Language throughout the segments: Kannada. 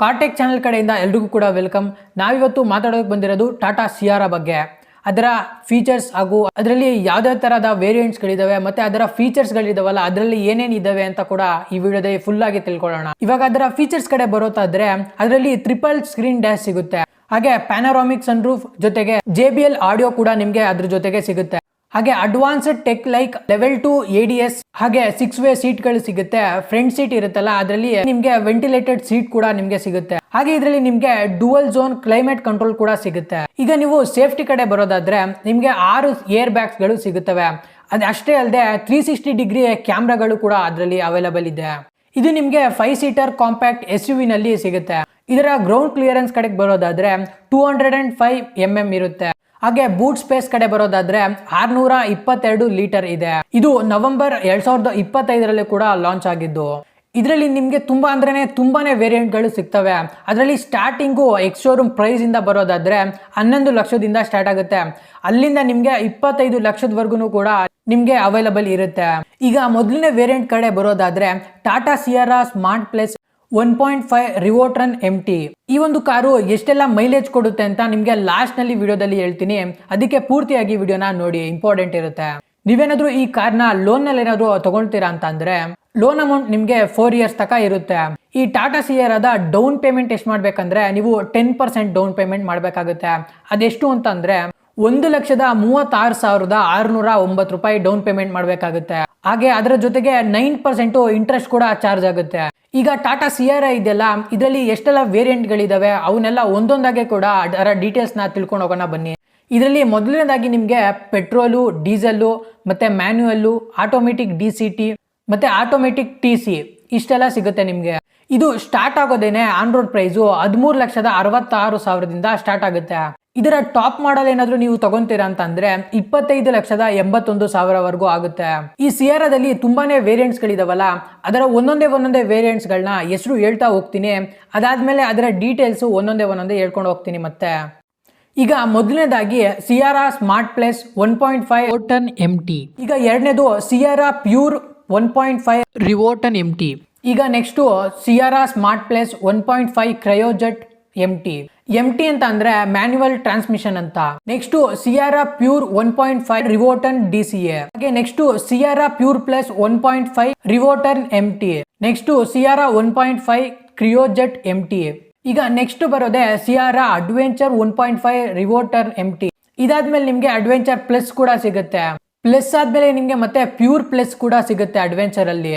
ಕಾರ್ಟೆಕ್ ಚಾನೆಲ್ ಕಡೆಯಿಂದ ಎಲ್ರಿಗೂ ಕೂಡ ವೆಲ್ಕಮ್. ನಾವಿವತ್ತು ಮಾತಾಡೋಕೆ ಬಂದಿರೋದು ಟಾಟಾ ಸಿಯಾರ ಬಗ್ಗೆ. ಅದರ ಫೀಚರ್ಸ್ ಹಾಗೂ ಅದರಲ್ಲಿ ಯಾವುದೇ ಥರದ ವೇರಿಯಂಟ್ಸ್ಗಳಿದ್ದಾವೆ ಮತ್ತೆ ಅದರ ಫೀಚರ್ಸ್ಗಳಿದಾವಲ್ಲ ಅದರಲ್ಲಿ ಏನೇನು ಇದಾವೆ ಅಂತ ಕೂಡ ಈ ವಿಡಿಯೋದಲ್ಲಿ ಫುಲ್ ಆಗಿ ತಿಳ್ಕೊಳ್ಳೋಣ. ಇವಾಗ ಅದರ ಫೀಚರ್ಸ್ ಕಡೆ ಬರೋತಾದ್ರೆ ಅದರಲ್ಲಿ ಟ್ರಿಪಲ್ ಸ್ಕ್ರೀನ್ ಡ್ಯಾಶ್ ಸಿಗುತ್ತೆ. ಹಾಗೆ ಪ್ಯಾನರಾಮಿಕ್ ಸನ್ರೂಫ್ ಜೊತೆಗೆ ಜೆ ಆಡಿಯೋ ಕೂಡ ನಿಮಗೆ ಅದ್ರ ಜೊತೆಗೆ ಸಿಗುತ್ತೆ. ಹಾಗೆ advanced tech like level two A D S ಹಾಗೆ ಸಿಕ್ಸ್ ವೇ ಸೀಟ್ಗಳು ಸಿಗುತ್ತೆ. ಫ್ರಂಟ್ ಸೀಟ್ ಇರುತ್ತಲ್ಲ, ಅದರಲ್ಲಿ ನಿಮಗೆ ವೆಂಟಿಲೇಟೆಡ್ ಸೀಟ್ ಕೂಡ ನಿಮಗೆ ಸಿಗುತ್ತೆ. ಹಾಗೆ ಇದರಲ್ಲಿ ನಿಮಗೆ ಡುವಲ್ ಝೋನ್ ಕ್ಲೈಮೇಟ್ ಕಂಟ್ರೋಲ್ ಕೂಡ ಸಿಗುತ್ತೆ. ಈಗ ನೀವು ಸೇಫ್ಟಿ ಕಡೆ ಬರೋದಾದ್ರೆ, ನಿಮಗೆ ಆರು ಏರ್ ಬ್ಯಾಗ್ಸ್ಗಳು ಸಿಗುತ್ತವೆ. ಅದ್ ಅಷ್ಟೇ ಅಲ್ಲದೆ ತ್ರೀ ಸಿಕ್ಸ್ಟಿ ಡಿಗ್ರಿ ಕ್ಯಾಮ್ರಾಗಳು ಕೂಡ ಅದರಲ್ಲಿ ಅವೈಲಬಲ್ ಇದೆ. ಇದು ನಿಮಗೆ five seater compact S U ನಲ್ಲಿ ಸಿಗುತ್ತೆ. ಇದರ ಗ್ರೌಂಡ್ ಕ್ಲಿಯರೆನ್ಸ್ ಕಡೆಗೆ ಬರೋದಾದ್ರೆ two hundred and five M M ಇರುತ್ತೆ. ಹಾಗೆ ಬೂಟ್ ಸ್ಪೇಸ್ ಕಡೆ ಬರೋದಾದ್ರೆ ಆರ್ನೂರ ಇಪ್ಪತ್ತೆರಡು ಲೀಟರ್ ಇದೆ. ಇದು ನವೆಂಬರ್ ಎರಡ್ ಸಾವಿರದ ಇಪ್ಪತ್ತೈದರಲ್ಲಿ ಕೂಡ ಲಾಂಚ್ ಆಗಿದ್ದು. ಇದರಲ್ಲಿ ನಿಮಗೆ ತುಂಬಾ ಅಂದ್ರೆ ತುಂಬಾನೇ ವೇರಿಯಂಟ್ಗಳು ಸಿಗ್ತವೆ. ಅದರಲ್ಲಿ ಸ್ಟಾರ್ಟಿಂಗು ಎಕ್ಸ್ ಶೋರೂಮ್ ಪ್ರೈಸ್ ಇಂದ ಬರೋದಾದ್ರೆ ಹನ್ನೊಂದು ಲಕ್ಷದಿಂದ ಸ್ಟಾರ್ಟ್ ಆಗುತ್ತೆ. ಅಲ್ಲಿಂದ ನಿಮ್ಗೆ ಇಪ್ಪತ್ತೈದು ಲಕ್ಷದವರೆಗೂ ಕೂಡ ನಿಮ್ಗೆ ಅವೈಲಬಲ್ ಇರುತ್ತೆ. ಈಗ ಮೊದಲನೇ ವೇರಿಯಂಟ್ ಕಡೆ ಬರೋದಾದ್ರೆ Tata Sierra smart plus one point five Revotron M T ಈ ಒಂದು ಕಾರು ಎಷ್ಟೆಲ್ಲ ಮೈಲೇಜ್ ಕೊಡುತ್ತೆ ಅಂತ ನಿಮ್ಗೆ ಲಾಸ್ಟ್ನಲ್ಲಿ ವಿಡಿಯೋದಲ್ಲಿ ಹೇಳ್ತೀನಿ. ಅದಕ್ಕೆ ಪೂರ್ತಿಯಾಗಿ ವಿಡಿಯೋನ ನೋಡಿ ಇಂಪಾರ್ಟೆಂಟ್ ಇರುತ್ತೆ. ನೀವೇನಾದ್ರೂ ಈ ಕಾರ್ನ ಲೋನ್ನಲ್ಲಿ ಏನಾದ್ರು ತಗೊಳ್ತೀರಾ ಅಂತ ಅಂದ್ರೆ ಲೋನ್ ಅಮೌಂಟ್ ನಿಮ್ಗೆ ಫೋರ್ ಇಯರ್ಸ್ ತಕ ಇರುತ್ತೆ. ಈ ಟಾಟಾ ಸಿಯರಾದ ಡೌನ್ ಪೇಮೆಂಟ್ ಎಷ್ಟು ಮಾಡ್ಬೇಕಂದ್ರೆ, ನೀವು ಟೆನ್ ಪರ್ಸೆಂಟ್ ಡೌನ್ ಪೇಮೆಂಟ್ ಮಾಡ್ಬೇಕಾಗುತ್ತೆ. ಅದೆಷ್ಟು ಅಂತಂದ್ರೆ, ಒಂದು ಲಕ್ಷದ ಮೂವತ್ತಾರು ಸಾವಿರದ ಆರುನೂರ ಒಂಬತ್ತು ರೂಪಾಯಿ ಡೌನ್ ಪೇಮೆಂಟ್ ಮಾಡಬೇಕಾಗುತ್ತೆ. ಹಾಗೆ ಅದರ ಜೊತೆಗೆ ನೈನ್ ಪರ್ಸೆಂಟು ಇಂಟ್ರೆಸ್ಟ್ ಕೂಡ ಚಾರ್ಜ್ ಆಗುತ್ತೆ. ಈಗ ಟಾಟಾ ಸಿ ಆರ್ ಐ ಇದೆಯಲ್ಲ ಇದರಲ್ಲಿ ಎಷ್ಟೆಲ್ಲ ವೇರಿಯಂಟ್ಗಳಿದ್ದಾವೆ ಅವನ್ನೆಲ್ಲ ಒಂದೊಂದಾಗೆ ಕೂಡ ಅದರ ಡೀಟೇಲ್ಸ್ನ ತಿಳ್ಕೊಂಡು ಹೋಗೋಣ ಬನ್ನಿ. ಇದರಲ್ಲಿ ಮೊದಲನೇದಾಗಿ ನಿಮಗೆ ಪೆಟ್ರೋಲು ಡೀಸೆಲ್ಲು ಮತ್ತೆ manual automatic D C T ಮತ್ತೆ ಆಟೋಮೆಟಿಕ್ ಟಿ ಸಿ ಇಷ್ಟೆಲ್ಲ ಸಿಗುತ್ತೆ ನಿಮಗೆ. ಇದು ಸ್ಟಾರ್ಟ್ ಆಗೋದೇನೆ ಆನ್ ರೋಡ್ ಪ್ರೈಸು ಹದಿಮೂರು ಲಕ್ಷದ ಅರವತ್ತಾರು ಸಾವಿರದಿಂದ ಸ್ಟಾರ್ಟ್ ಆಗುತ್ತೆ. ಇದರ ಟಾಪ್ ಮಾಡಲ್ ಏನಾದ್ರೂ ನೀವು ತಗೊಂತೀರಾ ಅಂತಂದ್ರೆ ಇಪ್ಪತ್ತೈದು ಲಕ್ಷದ ಎಂಬತ್ತೊಂದು ಸಾವಿರವರೆಗೂ ಆಗುತ್ತೆ. ಈ ಸಿಯಾರದಲ್ಲಿ ತುಂಬಾನೇ ವೇರಿಯಂಟ್ಸ್ ಗಳಿದಾವಲ್ಲ ಅದರ ಒಂದೊಂದೇ ಒಂದೊಂದೇ ವೇರಿಯಂಟ್ಸ್ ಗಳನ್ನ ಹೆಸರು ಹೇಳ್ತಾ ಹೋಗ್ತೀನಿ. ಅದಾದ್ಮೇಲೆ ಅದರ ಡೀಟೇಲ್ಸ್ ಒಂದೊಂದೇ ಒಂದೊಂದೇ ಹೇಳ್ಕೊಂಡು ಹೋಗ್ತೀನಿ ಮತ್ತೆ. ಈಗ ಮೊದಲನೇದಾಗಿ Sierra smart plus one point five. ಓಟನ್ M T ಈಗ ಎರಡನೇದು Sierra pure one point five. Revotron M T ಈಗ next Sierra smart plus one point five Cryojet. M T M T ಅಂತ ಅಂದ್ರೆ ಮ್ಯಾನ್ಯುವಲ್ ಟ್ರಾನ್ಸ್ಮಿಷನ್ ಅಂತ. Next Sierra pure one point five Revotron D C A ಹಾಗೆ next Sierra pure plus one point five Revotron M T next Sierra one point five Cryojet M T ಈಗ ನೆಕ್ಸ್ಟ್ ಬರೋದೆ Sierra adventure one point five Revotron M T ಇದಾದ್ಮೇಲೆ ನಿಮ್ಗೆ ಅಡ್ವೆಂಚರ್ ಪ್ಲಸ್ ಕೂಡ ಸಿಗುತ್ತೆ. ಪ್ಲಸ್ ಆದ್ಮೇಲೆ ನಿಮ್ಗೆ ಮತ್ತೆ ಪ್ಯೂರ್ ಪ್ಲಸ್ ಕೂಡ ಸಿಗುತ್ತೆ ಅಡ್ವೆಂಚರ್ ಅಲ್ಲಿ.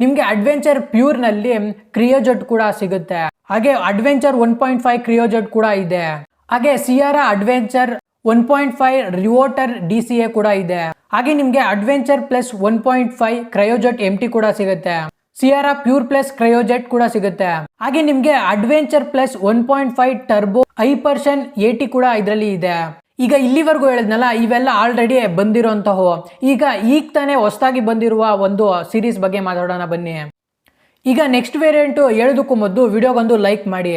ನಿಮ್ಗೆ ಅಡ್ವೆಂಚರ್ ಪ್ಯೂರ್ನಲ್ಲಿ ಕ್ರಿಯೋಜೆಟ್ ಕೂಡ ಸಿಗುತ್ತೆ. ಹಾಗೆ adventure one point five Cryojet ಕೂಡ ಇದೆ. ಹಾಗೆ Sierra adventure one point five Revotron D C A ಕೂಡ ಇದೆ. ಹಾಗೆ ನಿಮ್ಗೆ adventure plus one point five Cryojet M T ಕೂಡ ಸಿಗುತ್ತೆ. ಸಿಯಾರ ಪ್ಯೂರ್ ಪ್ಲಸ್ ಕ್ರಯೋಜೆಟ್ ಕೂಡ ಸಿಗುತ್ತೆ. ಹಾಗೆ ನಿಮ್ಗೆ adventure plus one point five turbo Hyperion T ಕೂಡ ಇದರಲ್ಲಿ ಇದೆ. ಈಗ ಇಲ್ಲಿವರೆಗೂ ಹೇಳಿದ್ನಲ್ಲ, ಇವೆಲ್ಲ ಆಲ್ರೆಡಿ ಬಂದಿರೋಂತಹ ಈಗ ಈಗ ತಾನೇ ಹೊಸದಾಗಿ ಬಂದಿರುವ ಒಂದು ಸೀರೀಸ್ ಬಗ್ಗೆ ಮಾತಾಡೋಣ ಬನ್ನಿ. ಈಗ ನೆಕ್ಸ್ಟ್ ವೇರಿಯಂಟ್ ಹೇಳೋದಕ್ಕೂ ಮೊದಲು ವಿಡಿಯೋಗೊಂದು ಲೈಕ್ ಮಾಡಿ.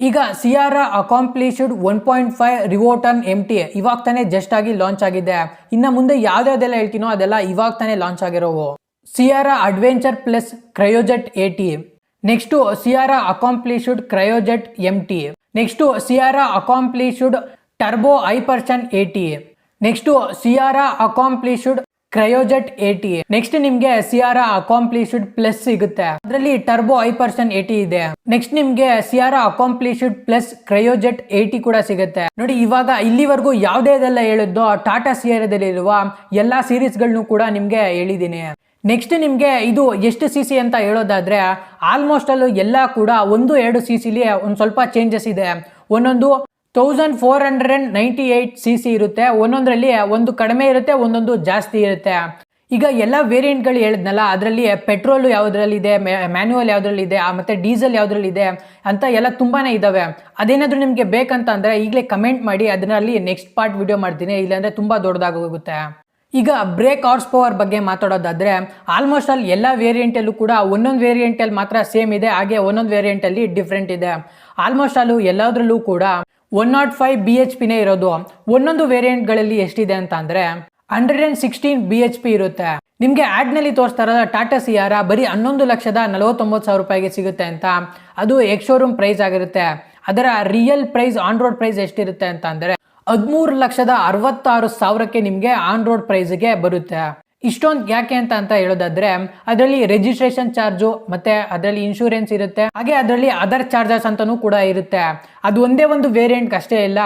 ಈಗ Sierra accomplished one point five Revotron M T ಇವಾಗ ತಾನೇ ಜಸ್ಟ್ ಆಗಿ ಲಾಂಚ್ ಆಗಿದೆ. ಇನ್ನು ಮುಂದೆ ಯಾವ್ದಾವ್ದೆಲ್ಲ ಹೇಳ್ತೀನೋ ಅದೆಲ್ಲ ಇವಾಗ ತಾನೇ launch ಆಗಿರೋವು. Sierra adventure plus Cryojet A T next Sierra accomplished Cryojet M T next Sierra accomplished turbo Hyperion A T next Sierra accomplished Cryojet A T next ನಿಮ್ಗೆ ಸಿಯಾರಾ ಅಕಾಂಪ್ಲಿಶುಡ್ ಪ್ಲಸ್ ಸಿಗುತ್ತೆ. ಅದರಲ್ಲಿ ಟರ್ಬೋ ಐಪರ್ಸನ್ ಎ ಟಿ ಇದೆ. ನೆಕ್ಸ್ಟ್ ನಿಮ್ಗೆ ಸಿಯಾರಾ ಅಕಾಂಪ್ಲಿಶುಡ್ ಪ್ಲಸ್ ಕ್ರಯೋಜೆಟ್ ಟಿ ಕೂಡ ಸಿಗುತ್ತೆ. ನೋಡಿ, ಇವಾಗ ಇಲ್ಲಿವರೆಗೂ ಯಾವ್ದೇದೆಲ್ಲ ಹೇಳಿದ್ದೋ ಟಾಟಾ ಸಿಯಾರದಲ್ಲಿ ಇರುವ ಎಲ್ಲಾ ಸೀರೀಸ್ಗಳನ್ನು ಕೂಡ ನಿಮ್ಗೆ ಹೇಳಿದ್ದೀನಿ. ನೆಕ್ಸ್ಟ್ ನಿಮ್ಗೆ ಇದು ಎಷ್ಟು ಸಿ ಸಿ ಅಂತ ಹೇಳೋದಾದ್ರೆ ಆಲ್ಮೋಸ್ಟ್ ಅಲ್ಲೂ ಎಲ್ಲ ಕೂಡ ಒಂದು, ಎರಡು ಸಿ ಸಿಲಿ ಒಂದು ಸ್ವಲ್ಪ ಚೇಂಜಸ್ ಇದೆ. ಒಂದೊಂದು thousand four hundred and ninety eight C C ಇರುತ್ತೆ. ಒಂದೊಂದರಲ್ಲಿ ಒಂದು ಕಡಿಮೆ ಇರುತ್ತೆ, ಒಂದೊಂದು ಜಾಸ್ತಿ ಇರುತ್ತೆ. ಈಗ ಎಲ್ಲ ವೇರಿಯಂಟ್ಗಳು ಹೇಳಿದ್ನಲ್ಲ, ಅದರಲ್ಲಿ ಪೆಟ್ರೋಲ್ ಯಾವುದ್ರಲ್ಲಿದೆ ಮ್ಯಾನ್ಯುವಲ್ ಯಾವುದ್ರಲ್ಲಿದೆ ಮತ್ತೆ ಡೀಸೆಲ್ ಯಾವುದ್ರಲ್ಲಿದೆ ಅಂತ ಎಲ್ಲ ತುಂಬಾನೇ ಇದಾವೆ. ಅದೇನಾದರೂ ನಿಮಗೆ ಬೇಕಂತ ಅಂದ್ರೆ ಈಗಲೇ ಕಮೆಂಟ್ ಮಾಡಿ, ಅದರಲ್ಲಿ ನೆಕ್ಸ್ಟ್ ಪಾರ್ಟ್ ವಿಡಿಯೋ ಮಾಡ್ತೀನಿ. ಇಲ್ಲಾಂದರೆ ತುಂಬಾ ದೊಡ್ಡದಾಗೋಗುತ್ತೆ. ಈಗ ಬ್ರೇಕ್ ಹಾರ್ಸ್ ಪವರ್ ಬಗ್ಗೆ ಮಾತಾಡೋದಾದ್ರೆ ಆಲ್ಮೋಸ್ಟ್ ಅಲ್ಲಿ ಎಲ್ಲ ವೇರಿಯಂಟಲ್ಲೂ ಕೂಡ ಒಂದೊಂದು ವೇರಿಯಂಟಲ್ಲಿ ಮಾತ್ರ ಸೇಮ್ ಇದೆ, ಹಾಗೆ ಒಂದೊಂದು ವೇರಿಯಂಟಲ್ಲಿ ಡಿಫ್ರೆಂಟ್ ಇದೆ. ಆಲ್ಮೋಸ್ಟ್ ಅಲ್ಲೂ ಎಲ್ಲದರಲ್ಲೂ ಕೂಡ one nought five B H ಪಿನೇ ಇರೋದು. ಒಂದೊಂದು ವೇರಿಯಂಟ್ಗಳಲ್ಲಿ ಎಷ್ಟಿದೆ ಅಂತ ಅಂದ್ರೆ hundred and sixteen B H P ಇರುತ್ತೆ. ನಿಮಗೆ ಆಡ್ನಲ್ಲಿ ಇರೋದ ಟಾಟಾ ಸಿಯಾರ, ಬರೀ ಹನ್ನೊಂದು ಲಕ್ಷದ ನಲವತ್ತೊಂಬತ್ತು ಸಾವಿರ ರೂಪಾಯಿಗೆ ಸಿಗುತ್ತೆ ಅಂತ. ಅದು ಎಕ್ಸ್ ಶೋರೂಮ್ ಪ್ರೈಸ್ ಆಗಿರುತ್ತೆ. ಅದರ real price on road price ಎಷ್ಟಿರುತ್ತೆ ಅಂತ ಅಂದ್ರೆ ಹದಿಮೂರು ಲಕ್ಷದ ಅರವತ್ತಾರು ಸಾವಿರಕ್ಕೆ ನಿಮಗೆ ಆನ್ ರೋಡ್ ಪ್ರೈಸ್ಗೆ ಬರುತ್ತೆ. ಇಷ್ಟೊಂದು ಯಾಕೆ ಅಂತ ಅಂತ ಹೇಳೋದಾದ್ರೆ, ಅದರಲ್ಲಿ ರಿಜಿಸ್ಟ್ರೇಷನ್ ಚಾರ್ಜು ಮತ್ತೆ ಅದರಲ್ಲಿ ಇನ್ಶೂರೆನ್ಸ್ ಇರುತ್ತೆ. ಹಾಗೆ ಅದರಲ್ಲಿ ಅದರ್ ಚಾರ್ಜಸ್ ಅಂತಾನೂ ಕೂಡ ಇರುತ್ತೆ. ಅದು ಒಂದೇ ಒಂದು ವೇರಿಯಂಟ್ ಅಷ್ಟೇ ಇಲ್ಲ.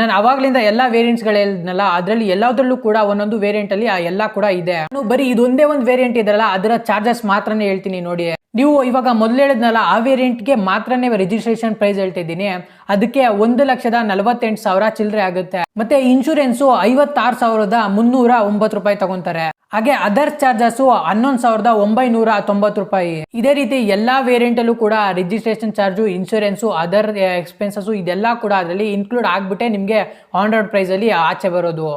ನಾನು ಅವಾಗ್ಲಿಂದ ಎಲ್ಲ ವೇರಿಯಂಟ್ಸ್ಗಳು ಹೇಳಿದ್ನಲ್ಲ ಅದರಲ್ಲಿ ಎಲ್ಲದರಲ್ಲೂ ಕೂಡ ಒಂದೊಂದು ವೇರಿಯಂಟ್ ಅಲ್ಲಿ ಆ ಎಲ್ಲ ಕೂಡ ಇದೆ. ನಾನು ಬರೀ ಇದೊಂದೇ ಒಂದು ವೇರಿಯಂಟ್ ಇದೆಯಲ್ಲ ಅದರ ಚಾರ್ಜಸ್ ಮಾತ್ರನೇ ಹೇಳ್ತೀನಿ ನೋಡಿ. ನೀವು ಇವಾಗ ಮೊದಲು ಹೇಳಿದ್ನಲ್ಲ, ಆ ವೇರಿಯಂಟ್ಗೆ ಮಾತ್ರನೇ ರಿಜಿಸ್ಟ್ರೇಷನ್ ಪ್ರೈಸ್ ಹೇಳ್ತಿದ್ದೀನಿ ಅದಕ್ಕೆ ಒಂದು ಲಕ್ಷದ ನಲವತ್ತೆಂಟು ಸಾವಿರ ಚಿಲ್ಲರೆ ಆಗುತ್ತೆ. ಮತ್ತೆ ಇನ್ಶೂರೆನ್ಸು ಐವತ್ತಾರು ಸಾವಿರದ ಮುನ್ನೂರ ಒಂಬತ್ತು ರೂಪಾಯಿ ತಗೊಂತಾರೆ. ಹಾಗೆ ಅದರ್ ಚಾರ್ಜಸ್ ಹನ್ನೊಂದು ಸಾವಿರದ ಒಂಬೈನೂರ ತೊಂಬತ್ತು ರೂಪಾಯಿ. ಇದೇ ರೀತಿ ಎಲ್ಲಾ ವೇರಿಯಂಟ್ ಅಲ್ಲೂ ಕೂಡ registration charge insurance other expenses ಇದೆಲ್ಲ ಕೂಡ ಅದರಲ್ಲಿ ಇನ್ಕ್ಲೂಡ್ ಆಗ್ಬಿಟ್ಟೆ ನಿಮಗೆ ಆನ್ ರೋಡ್ ಪ್ರೈಸ್ ಅಲ್ಲಿ ಆಚೆ ಬರೋದು.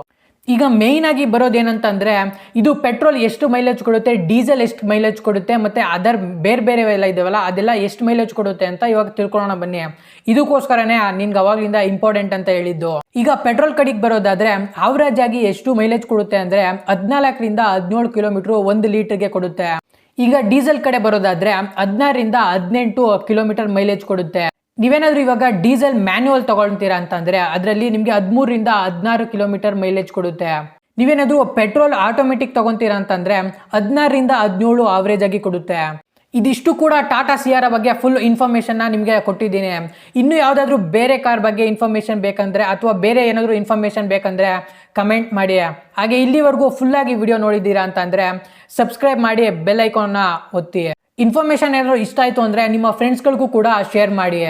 ಈಗ ಮೇಯ್ನ್ ಆಗಿ ಬರೋದೇನಂತಂದ್ರೆ, ಇದು ಪೆಟ್ರೋಲ್ ಎಷ್ಟು ಮೈಲೇಜ್ ಕೊಡುತ್ತೆ ಡೀಸೆಲ್ ಎಷ್ಟು ಮೈಲೇಜ್ ಕೊಡುತ್ತೆ, ಮತ್ತೆ ಅದರ್ ಬೇರೆ ಬೇರೆ ಎಲ್ಲ ಇದಾವಲ್ಲ, ಅದೆಲ್ಲ ಎಷ್ಟು ಮೈಲೇಜ್ ಕೊಡುತ್ತೆ ಅಂತ ಇವಾಗ ತಿಳ್ಕೊಳ್ಳೋಣ ಬನ್ನಿ. ಇದಕ್ಕೋಸ್ಕರನೇ ನಿನ್ಗೆ ಅವಾಗ್ಲಿಂದ ಇಂಪಾರ್ಟೆಂಟ್ ಅಂತ ಹೇಳಿದ್ದು. ಈಗ ಪೆಟ್ರೋಲ್ ಕಡೆಗೆ ಬರೋದಾದ್ರೆ ಅವರೇಜ್ ಆಗಿ ಎಷ್ಟು ಮೈಲೇಜ್ ಕೊಡುತ್ತೆ ಅಂದ್ರೆ, ಹದಿನಾಲ್ಕರಿಂದ ಹದಿನೇಳು ಕಿಲೋಮೀಟರ್ ಒಂದು ಲೀಟರ್ಗೆ ಕೊಡುತ್ತೆ. ಈಗ ಡೀಸೆಲ್ ಕಡೆ ಬರೋದಾದ್ರೆ, ಹದಿನಾರರಿಂದ ಹದಿನೆಂಟು ಕಿಲೋಮೀಟರ್ ಮೈಲೇಜ್ ಕೊಡುತ್ತೆ. ನೀವೇನಾದ್ರೂ ಇವಾಗ ಡೀಸೆಲ್ ಮ್ಯಾನ್ಯುವಲ್ ತಗೊಳ್ತೀರಾ ಅಂತಂದರೆ ಅದರಲ್ಲಿ ನಿಮಗೆ ಹದಿಮೂರರಿಂದ ಹದಿನಾರು ಕಿಲೋಮೀಟರ್ ಮೈಲೇಜ್ ಕೊಡುತ್ತೆ. ನೀವೇನಾದರೂ ಪೆಟ್ರೋಲ್ ಆಟೋಮೆಟಿಕ್ ತಗೊಂತೀರಾ ಅಂತಂದರೆ ಹದಿನಾರರಿಂದ ಹದಿನೇಳು ಆವ್ರೇಜ್ ಆಗಿ ಕೊಡುತ್ತೆ. ಇದಿಷ್ಟು ಕೂಡ ಟಾಟಾ ಸಿಯಾರ ಬಗ್ಗೆ ಫುಲ್ ಇನ್ಫಾರ್ಮೇಷನ್ನ ನಿಮಗೆ ಕೊಟ್ಟಿದ್ದೀನಿ. ಇನ್ನು ಯಾವುದಾದ್ರೂ ಬೇರೆ ಕಾರ್ ಬಗ್ಗೆ ಇನ್ಫಾರ್ಮೇಷನ್ ಬೇಕಂದರೆ ಅಥವಾ ಬೇರೆ ಏನಾದರೂ ಇನ್ಫಾರ್ಮೇಷನ್ ಬೇಕಂದರೆ ಕಮೆಂಟ್ ಮಾಡಿ. ಹಾಗೆ ಇಲ್ಲಿವರೆಗೂ ಫುಲ್ಲಾಗಿ ವಿಡಿಯೋ ನೋಡಿದ್ದೀರಾ ಅಂತಂದರೆ ಸಬ್ಸ್ಕ್ರೈಬ್ ಮಾಡಿ ಬೆಲ್ ಐಕಾನ್ನ ಒತ್ತಿ. ಇನ್ಫಾರ್ಮೇಷನ್ ಏನಾದರೂ ಇಷ್ಟ ಆಯಿತು ಅಂದರೆ ನಿಮ್ಮ ಫ್ರೆಂಡ್ಸ್ಗಳಿಗೂ ಕೂಡ ಶೇರ್ ಮಾಡಿ.